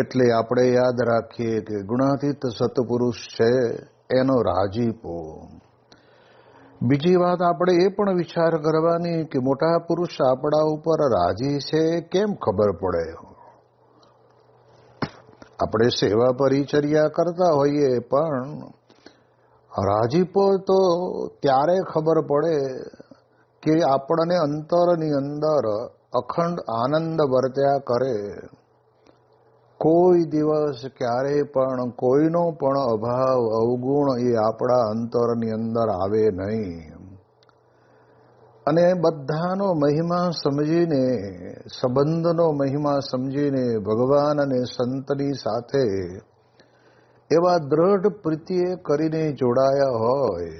એટલે આપણે યાદ રાખીએ કે ગુણાતીત સત્પુરુષ છે, એનો રાજીપો બીજી વાત આપણે એ પણ વિચાર કરવાની કે મોટા પુરુષ આપણા ઉપર રાજી છે, કેમ ખબર પડે? આપણે સેવા પરિચર્યા કરતા હોઈએ, પણ રાજીપો તો ત્યારે ખબર પડે કે આપણને અંતરની અંદર અખંડ આનંદ વર્ત્યા કરે. કોઈ દિવસ ક્યારે પણ કોઈનો પણ અભાવ, અવગુણ એ આપણા અંતરની અંદર આવે નહીં. અને બધાનો મહિમા સમજીને, સંબંધનો મહિમા સમજીને ભગવાન અને સંતની સાથે એવા દ્રઢ પ્રીતિએ કરીને જોડાયા હોય.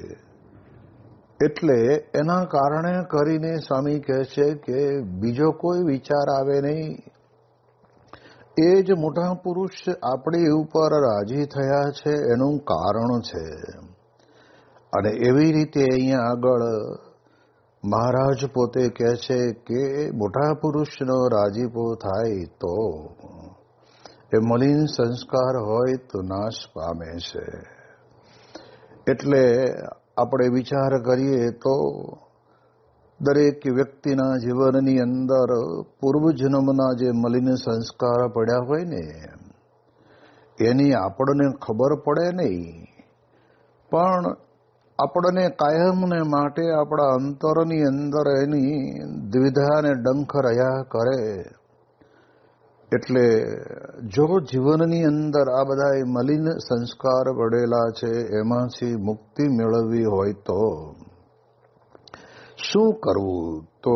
એટલે એના કારણે કરીને સ્વામી કહે છે કે બીજો કોઈ વિચાર આવે નહીં. એ જ મોટા પુરુષ આપણી ઉપર રાજી થયા છે, એનું કારણ છે. અને એવી રીતે અહીંયા આગળ મહારાજ પોતે કહે છે કે, મોટા પુરુષનો રાજીપો થાય તો એ મલિન સંસ્કાર હોય તો નાશ પામે છે. એટલે આપણે વિચાર કરીએ તો દરેક વ્યક્તિના જીવનની અંદર પૂર્વજન્મના જે મલિન સંસ્કાર પડ્યા હોય ને, એની આપણને ખબર પડે નહીં. પણ આપણને કાયમને માટે આપણા અંતરની અંદર એની દ્વિધાને ડંખ રહ્યા કરે. એટલે જો જીવનની અંદર આ બધા મલિન સંસ્કાર પડેલા છે, એમાંથી મુક્તિ મેળવવી હોય તો શું કરવું? તો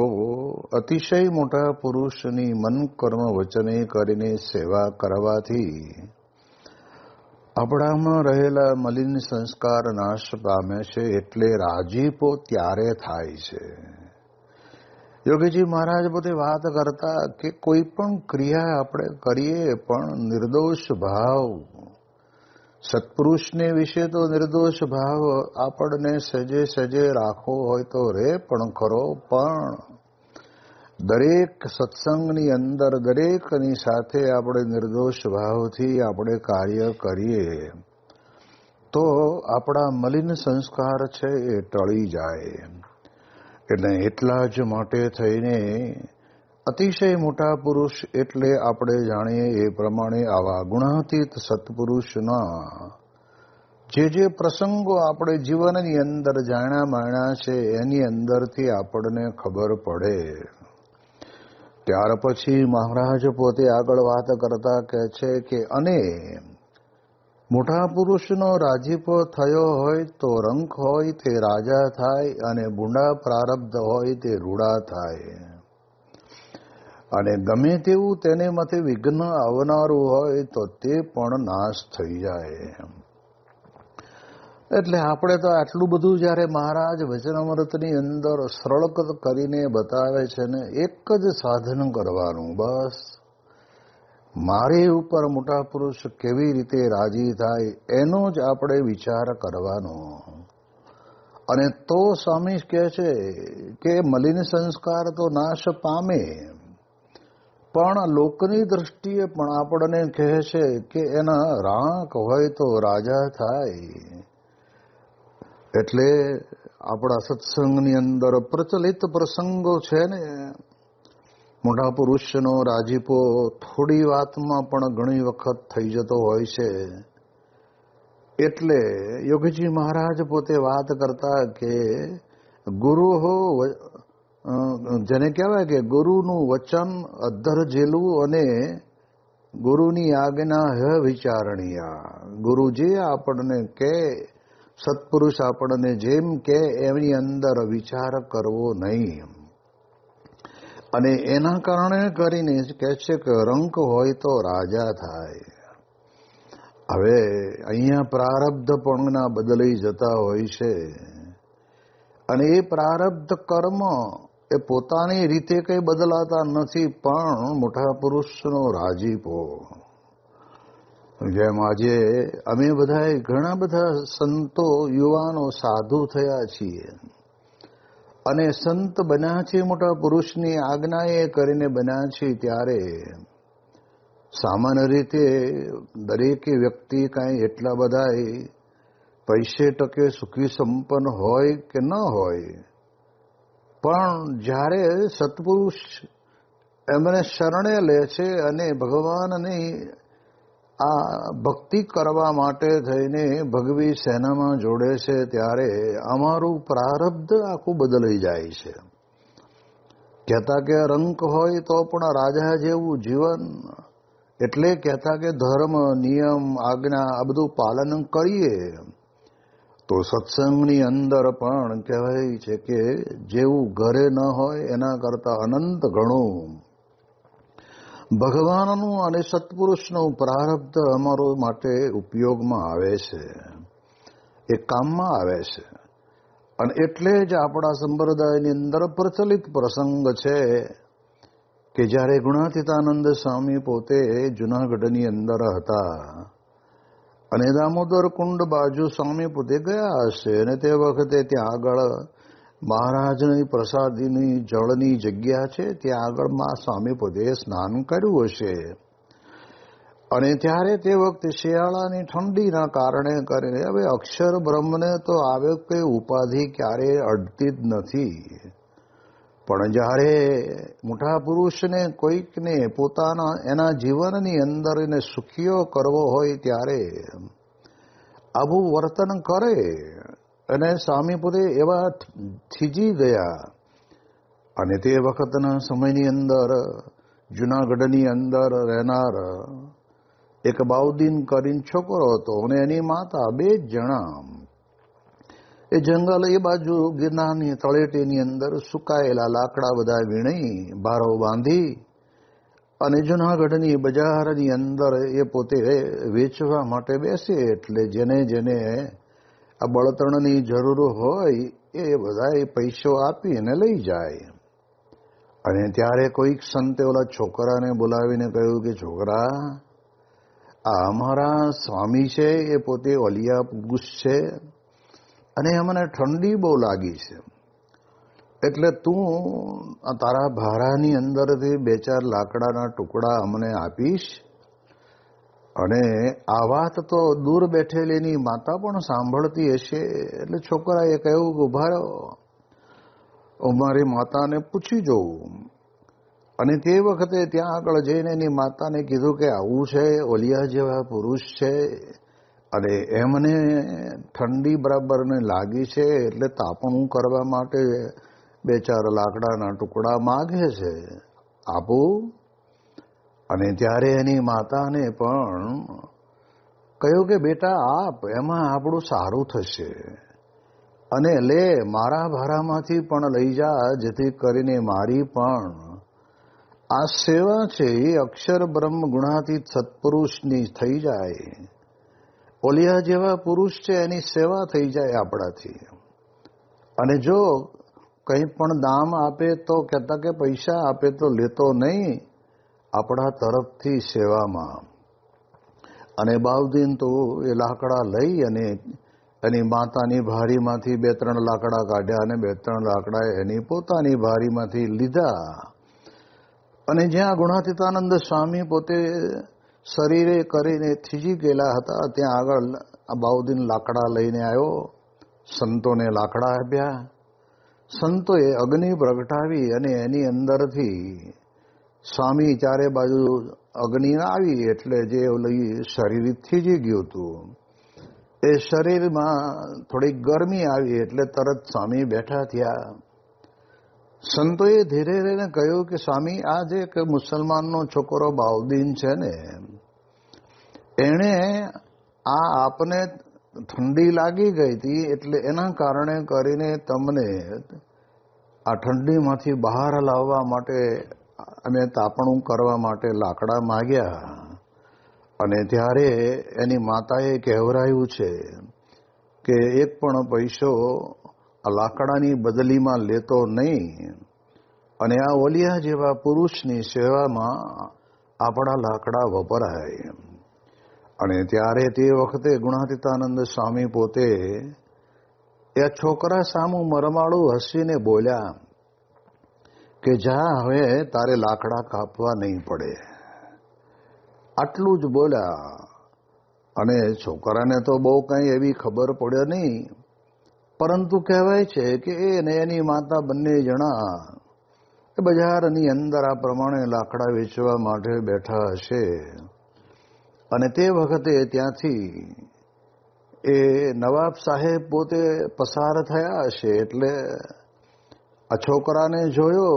અતિશય મોટા પુરુષની મન કર્મ વચને કરીને સેવા કરવાથી આપણામાં રહેલા મલિન સંસ્કાર નાશ પામે છે એટલે રાજીપો ત્યારે થાય છે. યોગીજી મહારાજ પોતે વાત કરતા કે કોઈ પણ ક્રિયા આપણે કરીએ પણ નિર્દોષ ભાવ સત્પુરુષને વિશે તો નિર્દોષ ભાવ આપણને સજે સજે રાખવો હોય તો રે પણ ખરો પણ. દરેક સત્સંગની અંદર, દરેકની સાથે આપણે નિર્દોષ ભાવથી આપણે કાર્ય કરીએ. તો આપણા મલિન સંસ્કાર છે એ ટળી જાય. એટલે એટલા જ માટે થઈને અતિશય મોટા પુરુષ એટલે આપણે જાણીએ એ પ્રમાણે આવા ગુણાતીત સત્પુરુષના. જે જે પ્રસંગો આપણે જીવનની અંદર જાણ્યા માણ્યા છે, એની અંદરથી આપણને ખબર પડે. ત્યાર પછી મહારાજ પોતે આગળ વાત કરતા કહે છે કે, અને મોટા પુરુષનો રાજીપો થયો હોય તો રંક હોય તે રાજા થાય અને બુંડા પ્રારબ્ધ હોય તે રૂડા થાય. અને ગમે તેવું તેને માથે વિઘ્ન આવનારું હોય તો તે પણ નાશ થઈ જાય એટલે આપણે તો આટલું બધું જ્યારે મહારાજ વચનામૃતની અંદર સરળ કરીને બતાવે છે ને, એક જ સાધન કરવાનું, બસ. મારે ઉપર મોટા પુરુષ કેવી રીતે રાજી થાય એનો જ આપણે વિચાર કરવાનો. અને તો સ્વામી કહે છે કે મલિન સંસ્કાર તો નાશ પામે પણ લોકની દ્રષ્ટિએ પણ આપણને કહે છે કે એના રાક હોય તો રાજા થાય. એટલે આપણા સત્સંગની અંદર પ્રચલિત પ્રસંગો છે ને. મોટા પુરુષનો રાજીપો થોડી વાતમાં પણ ઘણી વખત થઈ જતો હોય છે. એટલે યોગીજી મહારાજ પોતે વાત કરતા કે ગુરુ હો જેને કહેવાય કે ગુરુનું વચન અધર જેલું અને ગુરુની આજ્ઞા હ વિચારણીયા. ગુરુ જે આપણને કે, સત્પુરુષ આપણને જેમ કે, એમની અંદર વિચાર કરવો નહીં. અને એના કારણે કરીને કહે છે કે રંક હોય તો રાજા થાય. હવે અહીંયા પ્રારબ્ધ પણના બદલાઈ જતા હોય છે. અને એ પ્રારબ્ધ કર્મ એ પોતાની રીતે કઈ બદલાતા નથી, પણ મોટા પુરુષનો રાજીપો જેમ આજે અમે બધાએ ઘણા બધા સંતો, યુવાનો, સાધુ થયા છીએ. અને સંત બન્યા છે મોટા પુરુષની આજ્ઞાએ કરીને બન્યા છે ત્યારે સામાન્ય રીતે દરેકે વ્યક્તિ કાંઈ એટલા બધા પૈસે ટકે સુખી સંપન્ન હોય કે ન હોય પણ જ્યારે સત્પુરુષ એમને શરણે લે છે અને ભગવાનની આ ભક્તિ કરવા માટે થઈને ભગવી સેનામાં જોડે છે, ત્યારે અમારું પ્રારબ્ધ આખું બદલાઈ જાય છે. કહેતા કે રંક હોય તો પણ રાજા જેવું જીવન, એટલે કહેતા કે ધર્મ, નિયમ, આજ્ઞા આ બધું પાલન કરીએ. તો સત્સંગની અંદર પણ કહેવાય છે કે જેવું ઘરે ન હોય, એના કરતા અનંત ઘણું. ભગવાનનું અને સત્પુરુષનું પ્રારબ્ધ અમારો માટે ઉપયોગમાં આવે છે. એ કામમાં આવે છે. અને એટલે જ આપણા સંપ્રદાયની અંદર પ્રચલિત પ્રસંગ છે કે જ્યારે ગુણાતીતાનંદ સ્વામી પોતે જુનાગઢની અંદર હતા અને દામોદર કુંડ બાજુ સ્વામી પોતે ગયા હશે અને તે વખતે ત્યાં આગળ મહારાજની પ્રસાદીની જળની જગ્યા છે, ત્યાં આગળમાં સ્વામી પોતે સ્નાન કર્યું હશે. અને ત્યારે તે વખતે શિયાળાની ઠંડીના કારણે કરીને હવે અક્ષર બ્રહ્મને તો આવે કઈ ઉપાધિ ક્યારેય અડતી જ નથી. પણ જ્યારે મોટા પુરુષને કોઈકને પોતાના, એના જીવનની અંદર એને સુખીઓ કરવો હોય ત્યારે આવું વર્તન કરે અને સ્વામી પોતે એવા થીજી ગયા. અને તે વખતના સમયની અંદર, જુનાગઢની અંદર રહેનાર એક બાઉદ્દીન કરીને છોકરો હતો. અને એની માતા બે જણા એ જંગલ એ બાજુ ગિરનારની તળેટીની અંદર સુકાયેલા લાકડા બધા વીણી બારો બાંધી અને જુનાગઢની બજારની અંદર એ પોતે વેચવા માટે બેસે એટલે જેને જેને આ બળતણની જરૂર હોય એ બધા પૈસો આપીને લઈ જાય. અને ત્યારે કોઈક સંતે ઓલા છોકરાને બોલાવીને કહ્યું કે, છોકરા, આ અમારા સ્વામી છે, એ પોતે ઓલિયા પુરુષ છે અને મને ઠંડી બહુ લાગી છે. એટલે તું તારા ભારાની અંદરથી બે ચાર લાકડાના ટુકડા અમને આપીશ અને આ વાત તો દૂર બેઠેલીની માતા પણ સાંભળતી હશે. એટલે છોકરાએ કહ્યું કે ઊભા રહો. મારી માતાને પૂછી જોઉં. અને તે વખતે ત્યાં આગળ જઈને એની માતાને કીધું કે આવું છે, ઓલિયા જેવા પુરુષ છે. અને એમને ઠંડી બરાબરને લાગી છે એટલે તાપણું કરવા માટે બે ચાર લાકડાના ટુકડા માગે છે. આપું. અને ત્યારે એની માતાને પણ કહ્યું કે, બેટા, આપ, એમાં આપણું સારું થશે. અને લે, મારા ભારામાંથી પણ લઈ જા, જેથી કરીને મારી પણ આ સેવા છે, એ અક્ષર બ્રહ્મ ગુણાતીત સત્પુરુષની થઈ જાય. ઓલિયા જેવા પુરુષ છે, એની સેવા થઈ જાય આપણાથી. અને જો કંઈ પણ દામ આપે તો કહેતા કે પૈસા આપે તો લેતો નહીં, આપણા તરફથી સેવામાં. અને બાઉદીન તો એ લાકડા લઈ અને એની માતાની ભારીમાંથી બે ત્રણ લાકડા કાઢ્યા અને બે ત્રણ લાકડા એની પોતાની ભારીમાંથી લીધા. અને જ્યાં ગુણાતીતાનંદ સ્વામી પોતે શરીરે કરીને થીજી ગયેલા હતા, ત્યાં આગળ અબાઉદ્દીન લાકડા લઈને આવ્યો. સંતોને લાકડા આપ્યા. સંતોએ અગ્નિ પ્રગટાવી અને એની અંદરથી સ્વામી ચારે બાજુ અગ્નિ આવી એટલે જે શરીર થીજી ગયું હતું. એ શરીરમાં થોડીક ગરમી આવી એટલે તરત સ્વામી બેઠા થયા. સંતોએ ધીરે ધીરે કહ્યું કે, સ્વામી, આ જે કે મુસલમાનનો છોકરો બાઉદ્દીન છે ને, એણે આ આપને ઠંડી લાગી ગઈ હતી એટલે એના કારણે કરીને તમને આ ઠંડીમાંથી બહાર લાવવા માટે અમે તાપણું કરવા માટે લાકડા માગ્યા. અને ત્યારે એની માતાએ કહેવરાયું છે કે, એક પણ પૈસો આ લાકડાની બદલીમાં લેતો નહીં. અને આ ઓલિયા જેવા પુરુષની સેવામાં આપણા લાકડા વપરાય. અને ત્યારે તે વખતે ગુણાતીતાનંદ સ્વામી પોતે એ છોકરા સામું મરમાળું હસીને બોલ્યા કે જા, હવે તારે લાકડા કાપવા નહીં પડે. આટલું જ બોલ્યા. અને છોકરાને તો બહુ કંઈ એવી ખબર પડે નહીં. પરંતુ કહેવાય છે કે એ અને એની માતા બંને જણા બજારની અંદર આ પ્રમાણે લાકડા વેચવા માટે બેઠા હશે. અને તે વખતે ત્યાંથી એ નવાબ સાહેબ પોતે પસાર થયા હશે એટલે આ છોકરાને જોયો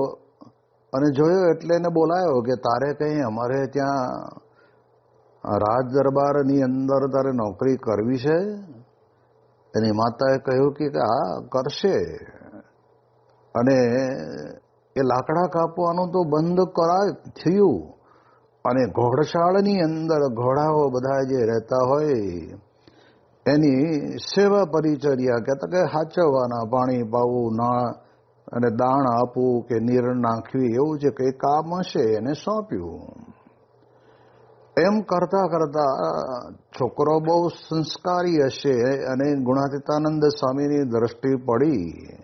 અને જોયો એટલે એને બોલાયો કે તારે કંઈ અમારે ત્યાં રાજ દરબારની અંદર તારે નોકરી કરવી છે? એની માતાએ કહ્યું કે આ કરશે. અને એ લાકડા કાપવાનું તો બંધ કરાય, થયું. અને ઘોડશાળની અંદર ઘોડાઓ બધા જે રહેતા હોય, એની સેવા પરિચર્યા કહેતા કે હાચવવાના, પાણી પાવું ના અને દાણ આપવું કે નીર નાખવી, એવું જે કંઈ કામ હશે એને સોંપ્યું. એમ કરતા કરતા છોકરો બહુ સંસ્કારી હશે અને ગુણાતીતાનંદ સ્વામીની દ્રષ્ટિ પડી.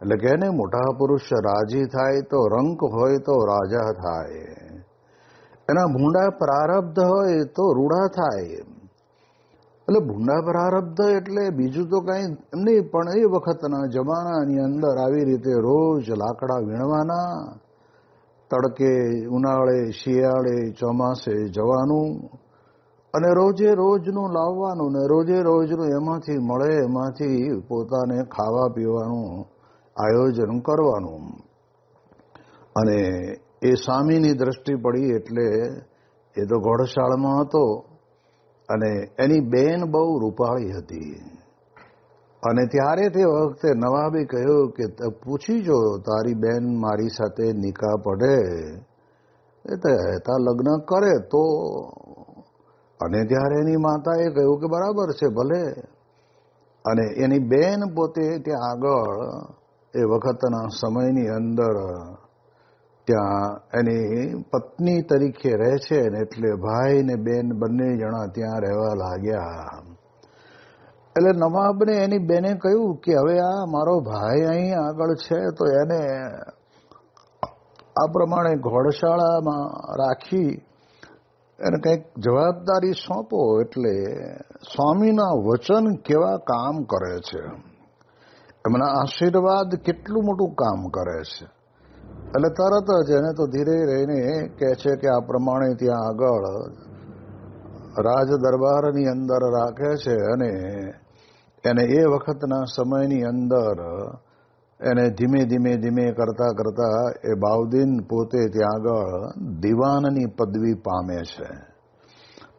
એટલે કે ને મોટા પુરુષ રાજી થાય તો રંક હોય તો રાજા થાય. એના ભૂંડા પ્રારબ્ધ હોય તો રૂડા થાય. એટલે ભૂંડા પ્રારબ્ધ એટલે બીજું તો કાંઈ નહીં, પણ એ વખતના જમાનાની અંદર આવી રીતે રોજ લાકડા વીણવાના તડકે, ઉનાળે, શિયાળે, ચોમાસે જવાનું અને રોજે રોજનું લાવવાનું ને રોજે રોજનું એમાંથી મળે એમાંથી પોતાને ખાવા પીવાનું આયોજન કરવાનું. અને એ સ્વામીની દ્રષ્ટિ પડી એટલે એ તો ઘોડશાળમાં હતો અને એની બેન બહુ રૂપાળી હતી. અને ત્યારે તે વખતે નવાબે કહ્યું કે પૂછી જો, તારી બેન મારી સાથે નિકાહ પડે, એ તો હેતા લગ્ન કરે તો. અને ત્યારે એની માતાએ કહ્યું કે, બરાબર છે, ભલે. અને એની બેન પોતે ત્યાં આગળ એ વખતના સમયની અંદર ત્યાં એની પત્ની તરીકે રહે છે ને એટલે ભાઈ ને બેન બંને જણા ત્યાં રહેવા લાગ્યા. એટલે નવાબને એની બેને કહ્યું કે, હવે આ મારો ભાઈ અહીં આગળ છે, તો એને આ પ્રમાણે ઘોડશાળામાં રાખી એને કંઈક જવાબદારી સોંપો એટલે સ્વામીના વચન કેવા કામ કરે છે. એમના આશીર્વાદ કેટલું મોટું કામ કરે છે. એટલે તરત જ એને તો ધીરે રહીને કહે છે કે, આ પ્રમાણે ત્યાં આગળ રાજ દરબારની અંદર રાખે છે અને એને એ વખતના સમયની અંદર એને ધીમે ધીમે ધીમે કરતા કરતા એ બાઉદીન પોતે ત્યાં આગળ દિવાનની પદવી પામે છે.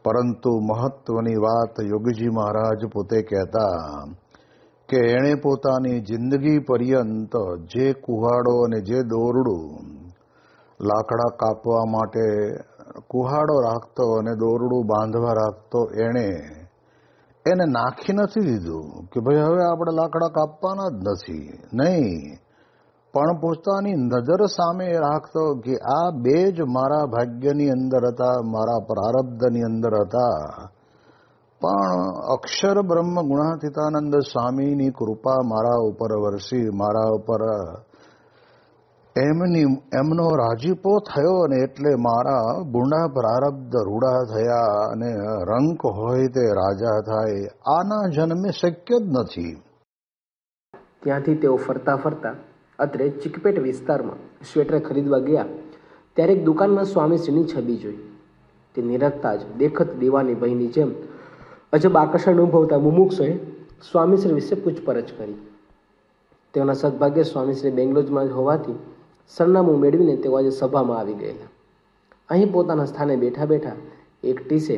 પરંતુ મહત્વની વાત યોગીજી મહારાજ પોતે કહેતા કે એણે પોતાની જિંદગી પર્યંત જે કુહાડો અને જે દોરડું લાકડા કાપવા માટે કુહાડો રાખતો અને દોરડું બાંધવા રાખતો એણે એને નાખી નથી દીધું કે ભાઈ હવે આપણે લાકડા કાપવાના જ નથી. નહીં. પણ પોતાની નજર સામે રાખતો કે આ બે જ મારા ભાગ્યની અંદર હતા, મારા પ્રારબ્ધની અંદર હતા. પણ અક્ષર બ્રહ્મ ગુણાતીતાનંદ સ્વામીની કૃપા મારા ઉપર વરસી, મારા ઉપર એમની, એમનો રાજીપો થયો ને એટલે મારા ગુણા પ્રારબ્ધ રૂડા થયા અને રંક હોય તે રાજા થાય. આના જન્મે શક્ય જ નથી. ત્યાંથી તેઓ ફરતા ફરતા અત્રે ચિકપેટ વિસ્તારમાં સ્વેટર ખરીદવા ગયા. ત્યારે એક દુકાનમાં સ્વામીશ્રીની છબી જોઈ. તે નિરખતા જ દેખત દીવાની ભયની જેમ અજબ આકર્ષણ અનુભવતા મુમુક્ષોએ સ્વામીશ્રી વિશે પૂછપરછ કરી. તેઓના સદભાગ્ય સ્વામીશ્રી બેંગ્લોરમાં જ હોવાથી સરનામું મેળવીને તેઓ આજે સભામાં આવી ગયેલા. અહીં પોતાના સ્થાને બેઠા બેઠા એક ટીસે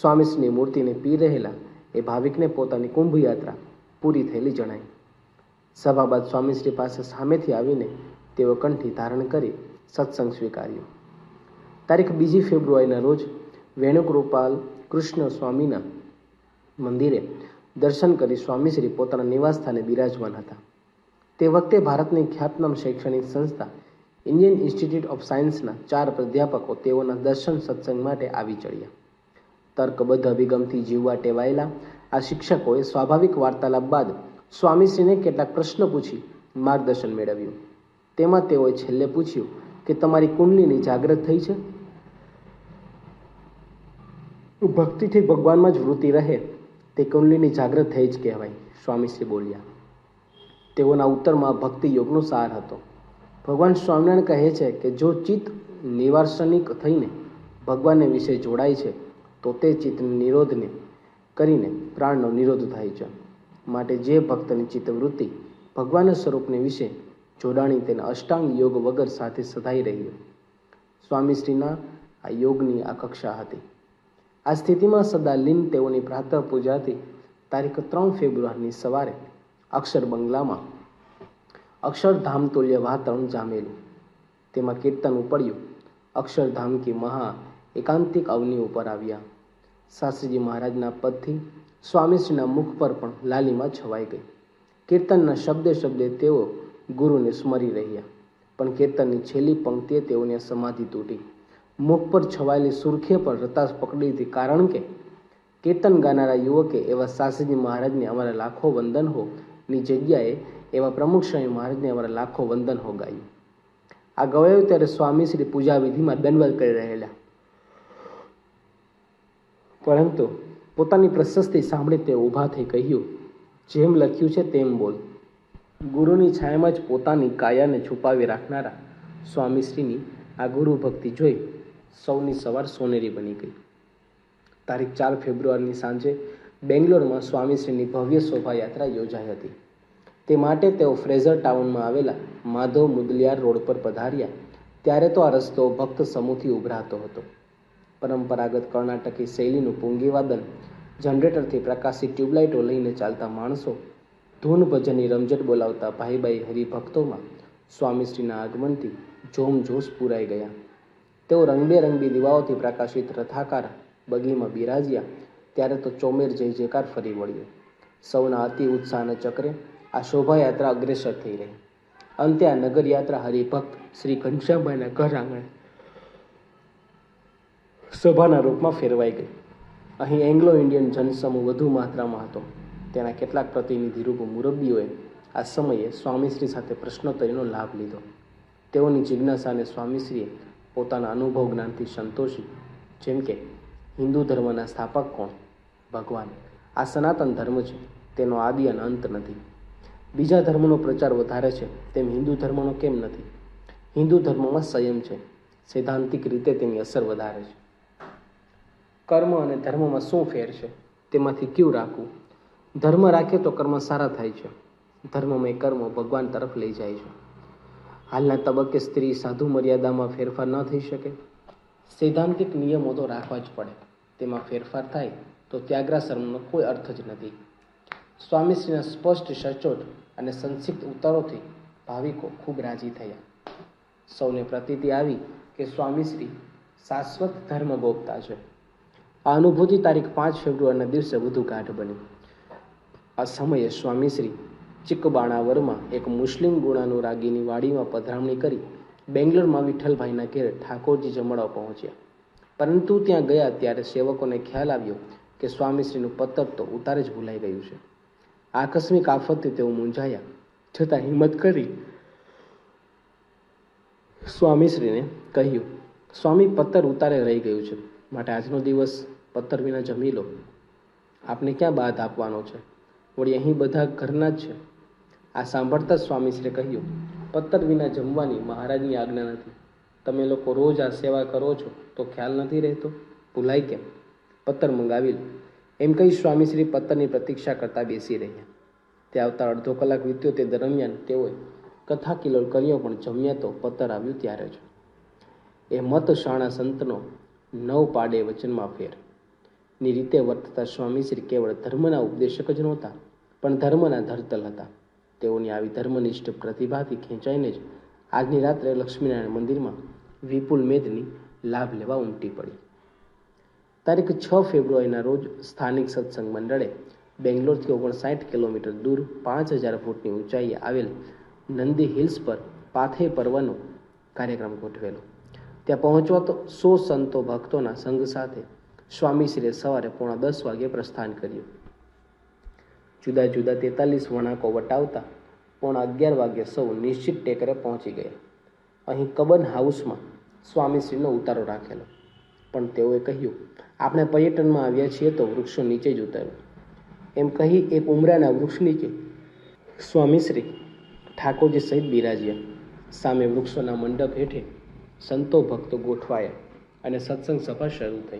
સ્વામીશ્રીની મૂર્તિને પી રહેલા એ ભાવિકને પોતાની કુંભ યાત્રા પૂરી થયેલી જણાઈ. સભા બાદ સ્વામીશ્રી પાસે સામેથી આવીને તેઓ કંઠી ધારણ કરી સત્સંગ સ્વીકાર્યો. તારીખ બીજી ફેબ્રુઆરીના રોજ વેણુગોપાલ કૃષ્ણ સ્વામીના મંદિરે દર્શન કરી સ્વામીશ્રી પોતાના નિવાસસ્થાને બિરાજમાન હતા. તે વખતે ભારતની ખ્યાતનામ શૈક્ષણિક સંસ્થા ઇન્ડિયન ઇન્સ્ટિટ્યૂટ ઓફ સાયન્સના ચાર પ્રાધ્યાપકો તેઓના દર્શન સત્સંગ માટે આવી ચડ્યા. તર્કબદ્ધ અભિગમથી જીવવા ટેવાયેલા આ શિક્ષકોએ સ્વાભાવિક વાર્તાલાપ બાદ સ્વામીશ્રીને કેટલાક પ્રશ્ન પૂછી માર્ગદર્શન મેળવ્યું. તેમાં તેઓએ છેલ્લે પૂછ્યું કે તમારી કુંડલીની જાગૃત થઈ છે? ભક્તિથી ભગવાનમાં જ વૃત્તિ રહે. તે કુંડલીની જાગૃત થઈ જ કહેવાય, સ્વામીશ્રી બોલ્યા. તેઓના ઉત્તરમાં ભક્તિ યોગનો સાર હતો. ભગવાન સ્વામિનારાયણ કહે છે કે જો ચિત્ત નિવાર્ષનિક થઈને ભગવાનને વિશે જોડાય છે, તો તે ચિત્ત નિરોધને કરીને પ્રાણનો નિરોધ થાય છે. માટે જે ભક્તની ચિત્તવૃત્તિ ભગવાનના સ્વરૂપને વિશે જોડાણી તેના અષ્ટાંગ યોગ વગર સાથે સધાઈ રહી સ્વામીશ્રીના આ યોગની આ કક્ષા હતી. આ સ્થિતિમાં સદા લીન તેઓની પ્રાતઃ પૂજાથી તારીખ ત્રણ ફેબ્રુઆરીની સવારે અક્ષર બંગલામાં અક્ષરધામ તુલ્ય વાતાવરણ જામેલું. તેમાં કીર્તન ઉપડ્યું. અક્ષરધામ કી મહા એકાંતિક અવની ઉપર આવ્યા. શાસ્ત્રીજી મહારાજના પદથી સ્વામીશ્રીના મુખ પર પણ લાલીમાં છવાઈ ગઈ. કીર્તનના શબ્દે શબ્દે તેઓ ગુરુને સ્મરી રહ્યા. પણ કીર્તનની છેલ્લી પંક્તિએ તેઓને સમાધિ તૂટી. મુખ પર છવાયેલી સુરખે પર રતાશ પકડી હતી કારણ કે કીર્તન ગાનારા યુવકે એવા શાસ્ત્રીજી મહારાજને અમારા લાખો વંદન હો ની જગ્યાએ એવા પ્રમુખ સ્વામી મહારાજને અમારા લાખો વંદન હોગાયું. આ ગવાયું ત્યારે સ્વામી શ્રી પૂજા દંડવત કરી રહેલા. પરંતુ પોતાની પ્રશસ્તિ સાંભળી તે ઊભા થઈ કહ્યું, જેમ લખ્યું છે તેમ બોલ. ગુરુની છાયામાં જ પોતાની કાયાને છુપાવી રાખનારા સ્વામીશ્રીની આ ગુરુ ભક્તિ જોઈ સૌની સવાર સોનેરી બની ગઈ. તારીખ ચાર ફેબ્રુઆરીની સાંજે બેંગ્લોરમાં સ્વામીશ્રીની ભવ્ય શોભાયાત્રા યોજાઈ હતી. તે માટે તેઓ ફ્રેઝર ટાઉનમાં આવેલા માધવ મુદલિયાર રોડ પર પધાર્યા. ત્યારે તો આ રસ્તો ભક્ત સમૂહથી ઉભરાતો હતો. પરંપરાગત કર્ણાટકી શૈલીનું પુંગીવાદન, જનરેટરથી પ્રકાશિત ટ્યુબલાઇટો લઈને ચાલતા માણસો, ધૂન ભજનની રમઝટ બોલાવતા ભાઈબાઈ હરિભક્તોમાં સ્વામીશ્રીના આગમનથી જોમજોશ પૂરાઈ ગયા. તેઓ રંગબેરંગી દીવાઓથી પ્રકાશિત રથાકાર, બગીમાં બિરાજ્યા ત્યારે તો ચોમેર જય જયકાર ફરી વળ્યો સૌના અતિ ઉત્સાહના ચક્રે આ શોભાયાત્રા અગ્રેસર થઈ રહી. અંતે આ નગરયાત્રા હરિભક્ત શ્રી ઘનશ્યામભાઈના ઘર આંગણે સભાના રૂપમાં ફેરવાઈ ગઈ. અહીં એંગ્લો ઇન્ડિયન જનસમૂહ વધુ માત્રામાં હતો. તેના કેટલાક પ્રતિનિધિરૂપ મુરબ્બીઓએ આ સમયે સ્વામીશ્રી સાથે પ્રશ્નોત્તરીનો લાભ લીધો. તેઓની જિજ્ઞાસાને સ્વામીશ્રીએ પોતાના અનુભવ જ્ઞાનથી સંતોષી, જેમ કે હિન્દુ ધર્મના સ્થાપક કોણ? ભગવાન. આ સનાતન ધર્મ છે, તેનો આદિ અને અંત નથી. બીજા ધર્મનો પ્રચાર વધારે છે, તેમ હિન્દુ ધર્મનો કેમ નથી? હિન્દુ ધર્મમાં સંયમ છે, સૈદ્ધાંતિક રીતે તેની અસર વધારે છે. કર્મ અને ધર્મમાં શું ફેર છે, તેમાંથી કયું રાખવું? ધર્મ રાખે તો કર્મ સારા થાય છે. ધર્મમય કર્મ ભગવાન તરફ લઈ જાય છે. હાલના તબક્કે સ્ત્રી સાધુ મર્યાદામાં ફેરફાર ન થઈ શકે. સૈદ્ધાંતિક નિયમો તો રાખવા જ પડે. તેમાં ફેરફાર થાય તો ત્યાગરાશ્રમનો કોઈ અર્થ જ નથી. સ્વામીશ્રીના સ્પષ્ટ સચોટ અને સંક્ષિપ્ત ઉત્તરોથી ભાવિકો ખૂબ રાજી થયા. સૌને પ્રતીતિ આવી કે સ્વામીશ્રી શાશ્વત ધર્મ ગોપતા છે. આ અનુભૂતિ તારીખ પાંચ ફેબ્રુઆરીના દિવસે વધુ ગાઢ બની. આ સમયે સ્વામીશ્રી ચિકબાણાવરમાં એક મુસ્લિમ ગુણાનુરાગીની વાડીમાં પધરામણી કરી બેંગ્લોરમાં વિઠ્ઠલભાઈના ઘેર ઠાકોરજી જમણવા પહોંચ્યા. પરંતુ ત્યાં ગયા ત્યારે સેવકોને ખ્યાલ આવ્યો કે સ્વામીશ્રીનું પતક તો ઉતારે જ ભૂલાઈ ગયું છે. આકસ્મિક આફતથી તેઓ મૂંઝાયા. છતાં હિંમત કરી સ્વામીશ્રીને કહ્યું, સ્વામી, પત્તર ઉતારે રહી ગયું છે. માટે આજનો દિવસ પત્તર વિના જમી લો. આપને ક્યાં બાદ આપવાનો છે? વળી અહીં બધા ઘરના જ છે. આ સાંભળતા જ સ્વામીશ્રીએ કહ્યું, પત્તર વિના જમવાની મહારાજની આજ્ઞા નથી. તમે લોકો રોજ આ સેવા કરો છો તો ખ્યાલ નથી રહેતો? ભૂલાય કેમ? પત્તર મંગાવી લો એમ કહી સ્વામીશ્રી પત્તરની પ્રતીક્ષા કરતા બેસી રહ્યા. તે આવતા અડધો કલાક વીત્યો તે દરમિયાન તેઓએ કથા કિલોલ કર્યો પણ જમ્યા તો પત્તર આવ્યું ત્યારે જ. એ મત શાણા સંતનો નવ પાડે વચનમાં ફેર. ની રીતે વર્તતા સ્વામીશ્રી કેવળ ધર્મના ઉપદેશક જ નહોતા, પણ ધર્મના ધરતલ હતા. તેઓની આવી ધર્મનિષ્ઠ પ્રતિભાથી ખેંચાઈને જ આજની રાત્રે લક્ષ્મીનારાયણ મંદિરમાં વિપુલ મેદની લાભ લેવા ઉમટી પડી. તારીખ છ ફેબ્રુઆરીના રોજ સ્થાનિક સત્સંગ મંડળે બેંગ્લોરથી ઓગણસાઠ કિલોમીટર દૂર પાંચ હજાર ફૂટની ઊંચાઈએ આવેલ નંદી હિલ્સ પર પાથે પર્વનો કાર્યક્રમ ગોઠવેલો. ત્યાં પહોંચવા તો સો સંતો ભક્તોના સંઘ સાથે સ્વામીશ્રીએ સવારે પોણા દસ વાગે પ્રસ્થાન કર્યું. જુદા જુદા તેતાલીસ વણાકો વટાવતા પોણા અગિયાર વાગે સૌ નિશ્ચિત ટેકરે પહોંચી ગયા. અહીં કબન હાઉસમાં સ્વામીશ્રીનો ઉતારો રાખેલો. પણ તેઓએ કહ્યું આપણે પર્યટનમાં આવ્યા છીએ તો વૃક્ષો નીચે જ ઉતરો એમ કહી એક ઉમરાના વૃક્ષ નીચે સ્વામીશ્રી ઠાકોરજી સહિત બિરાજ્યા. સામે વૃક્ષોના મંડપ હેઠે સંતો ભક્તો ગોઠવાયા અને સત્સંગ સભા શરૂ થઈ.